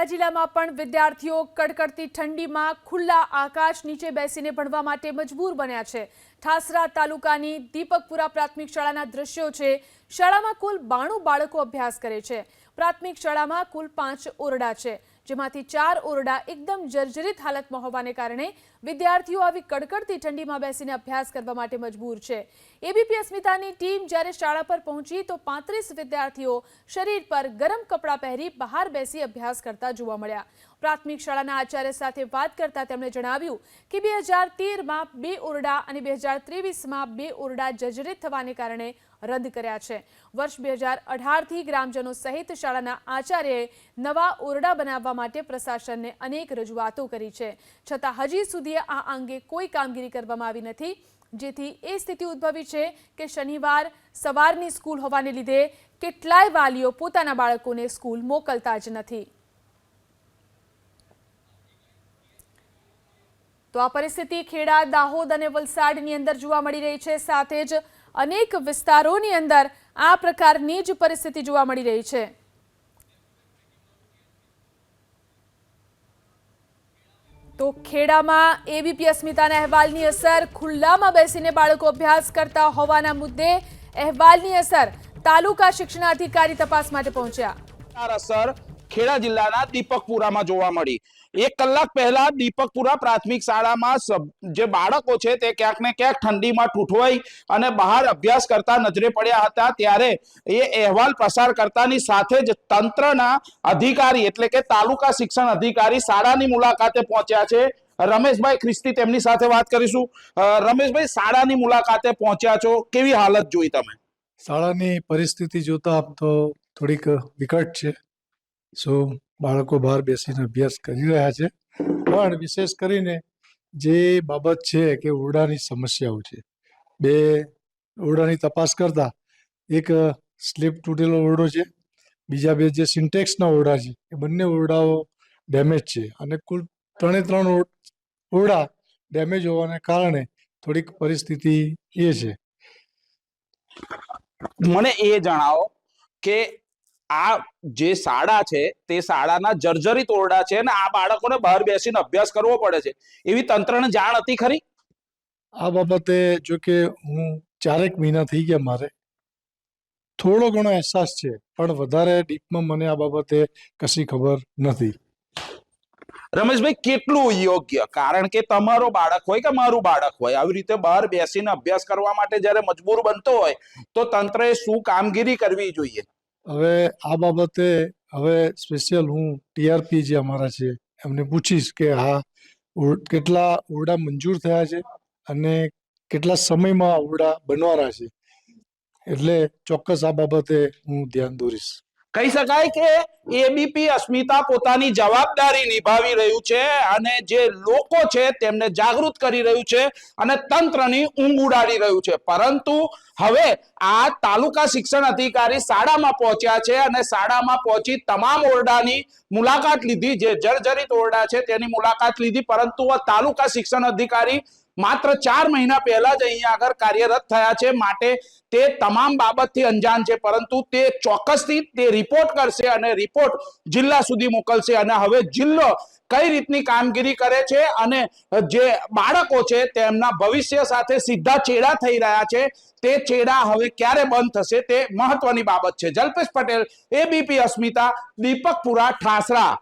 ખેડા જિલ્લામાં પણ વિદ્યાર્થીઓ કડકડતી ઠંડીમાં ખુલ્લા આકાશ નીચે બેસીને ભણવા માટે મજબૂર બન્યા છે. ઠાસરા તાલુકાની દીપકપુરા પ્રાથમિક શાળાના દ્રશ્યો છે. શાળામાં કુલ બાણું બાળકો અભ્યાસ કરે છે. પ્રાથમિક શાળામાં કુલ પાંચ ઓરડા છે. જેમાંથી ચાર ઓરડા એકદમ જર્જરિત હાલતમાં હોવાને કારણે વિદ્યાર્થીઓ આવી કડકડતી ઠંડીમાં બેસીને અભ્યાસ કરવા માટે મજબૂર છે. એબીપી અસ્મિતાની ટીમ જ્યારે શાળા પર પહોંચી તો પાંત્રીસ વિદ્યાર્થીઓ શરીર પર ગરમ કપડાં પહેરી બહાર બેસી અભ્યાસ કરતા જોવા મળ્યા. પ્રાથમિક શાળાના આચાર્ય સાથે વાત કરતા તેમણે જણાવ્યું કે બે હજાર તેરમાં બે ઓરડા અને બે હજાર ત્રેવીસમાં બે ઓરડા જર્જરિત થવાને કારણે રદ કર્યા છે. વર્ષ બે હજાર અઢારથી ગ્રામજનો સહિત શાળાના આચાર્યએ નવા ઓરડા બનાવવા માટે પ્રશાસનને અનેક રજૂઆતો કરી છે. છતાં હજી સુધી આ અંગે કોઈ કામગીરી કરવામાં આવી નથી. જેથી એ સ્થિતિ ઉદ્ભવી છે કે શનિવાર સવારની સ્કૂલ હોવાને લીધે કેટલાય વાલીઓ પોતાના બાળકોને સ્કૂલ મોકલતા જ નથી. તો આ પરિસ્થિતિ ખેડા, દાહોદ અને વલસાડની અંદર જોવા મળી રહી છે. સાથે જ અનેક વિસ્તારોની અંદર આ પ્રકારની જ પરિસ્થિતિ જોવા મળી રહી છે. તો ખેડામાં એબીપી અસ્મિતાના અહેવાલની અસર, ખુલ્લામાં બેસીને બાળકો અભ્યાસ કરતા હોવાના મુદ્દે અહેવાલની અસર તાલુકા શિક્ષણાધિકારી તપાસ માટે પહોંચ્યા. અસર ખેડા જિલ્લાના દીપકપુરામાં જોવા મળી. એક કલાક પહેલા દીપકપુરા પ્રાથમિક શાળામાં જે બાળકો છે તે ક્યાંક ને ક્યાંક ઠંડીમાં ઠૂઠવાઈ અને બહાર અભ્યાસ કરતા નજરે પડ્યા હતા ત્યારે એ અહેવાલ પ્રસાર કરતાની સાથે જ તંત્રના અધિકારી એટલે કે તાલુકા શિક્ષણ અધિકારી શાળાની મુલાકાતે પહોંચ્યા છે. રમેશભાઈ ખ્રિસ્તી તેમની સાથે વાત કરીશું. રમેશભાઈ, શાળાની મુલાકાતે પહોંચ્યા છો. કેવી હાલત જોઈ તમે? શાળાની પરિસ્થિતિ જોતા આમ તો થોડીક વિકટ છે. શું બાળકો બહાર બેસીને અભ્યાસ કરી રહ્યા છે. પણ વિશેષ કરીને જે બાબત છે કે ઓરડાની સમસ્યાઓ છે. બે ઓરડાની તપાસ કરતા એક સ્લીપ તૂટેલો ઓરડો છે. બીજા બે જે સિન્ટેક્સના ઓરડા છે, એ બંને ઓરડાઓ ડેમેજ છે અને કુલ ત્રણે ત્રણ ઓરડા ડેમેજ હોવાને કારણે થોડીક પરિસ્થિતિ એ છે. મને એ જણાવો કે આ જે શાળા છે તે શાળાના જર્જરિત ઓરડા છે અને આ બાળકોને બહાર બેસીને અભ્યાસ કરવો પડે છે. એવી તંત્રને જાણ હતી ખરી? આ બાબતે જો કે હું ચારેક મહિના થઈ ગયા મારે. થોડો ઘણો અહેસાસ છે પણ વધારે ડીપમાં મને આ બાબતે કશી ખબર નથી. રમેશભાઈ કેટલું યોગ્ય? કારણ કે તમારો બાળક હોય કે મારું બાળક હોય આવી રીતે બહાર બેસીને અભ્યાસ કરવા માટે જ્યારે મજબૂર બનતો હોય તો તંત્રએ શું કામગીરી કરવી જોઈએ? હવે આ બાબતે હવે સ્પેશિયલ હું ટીઆરપી જે અમારા છે, એમને પૂછીશ કે હા કેટલા ઓરડા મંજૂર થયા છે અને કેટલા સમયમાં ઓરડા બનવાના છે. એટલે ચોક્કસ આ બાબતે હું ધ્યાન દોરીશ. કહી શકાય કે એબીપી અસ્મિતા પોતાની જવાબદારી નિભાવી રહ્યું છે અને જે લોકો છે તેમને જાગૃત કરી રહ્યું છે અને તંત્રની ઊંઘ ઉડાડી રહ્યું છે. પરંતુ હવે આ તાલુકા શિક્ષણ અધિકારી શાળામાં પહોંચ્યા છે અને શાળામાં પહોંચી તમામ ઓરડાની મુલાકાત લીધી. જે જર્જરિત ઓરડા છે તેની મુલાકાત લીધી. પરંતુ તાલુકા શિક્ષણ અધિકારી માત્ર ચાર મહિના પહેલા જ અહીંયા આગળ કાર્યરત થયા છે. માટે તે તમામ બાબતથી અંજાન છે, પરંતુ તે ચોક્કસથી તે રિપોર્ટ કરશે અને રિપોર્ટ જિલ્લા સુધી મોકલશે. અને હવે જિલ્લો કઈ રીતની કામગીરી કરે છે અને જે બાળકો છે તેમના ભવિષ્ય સાથે સીધા ચેડા થઈ રહ્યા છે, તે ચેડા હવે ક્યારે બંધ થશે તે મહત્વની બાબત છે. જલ્પેશ પટેલ એબીપી અસ્મિતા દીપકપુરા ઠાસરા.